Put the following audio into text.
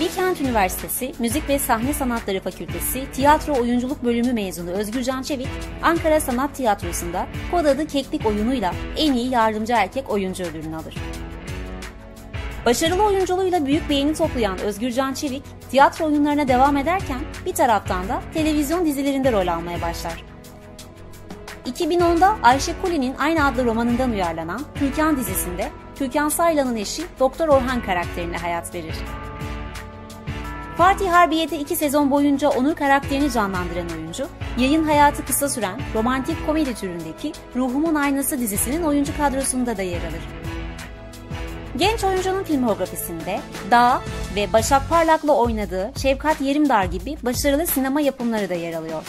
Bilkent Üniversitesi Müzik ve Sahne Sanatları Fakültesi Tiyatro Oyunculuk Bölümü mezunu Özgürcan Çevik, Ankara Sanat Tiyatrosu'nda Kod adı Keklik oyunuyla en iyi yardımcı erkek oyuncu ödülünü alır. Başarılı oyunculuğuyla büyük beğeni toplayan Özgürcan Çevik, tiyatro oyunlarına devam ederken bir taraftan da televizyon dizilerinde rol almaya başlar. 2010'da Ayşe Kuli'nin aynı adlı romanından uyarlanan Türkan dizisinde Türkan Saylan'ın eşi Doktor Orhan karakterine hayat verir. Fatih Harbiye'de iki sezon boyunca Onur karakterini canlandıran oyuncu, yayın hayatı kısa süren romantik komedi türündeki Ruhumun Aynası dizisinin oyuncu kadrosunda da yer alır. Genç oyuncunun filmografisinde Dağ ve Başak Parlak'la oynadığı Şevkat Yerimdar gibi başarılı sinema yapımları da yer alıyor.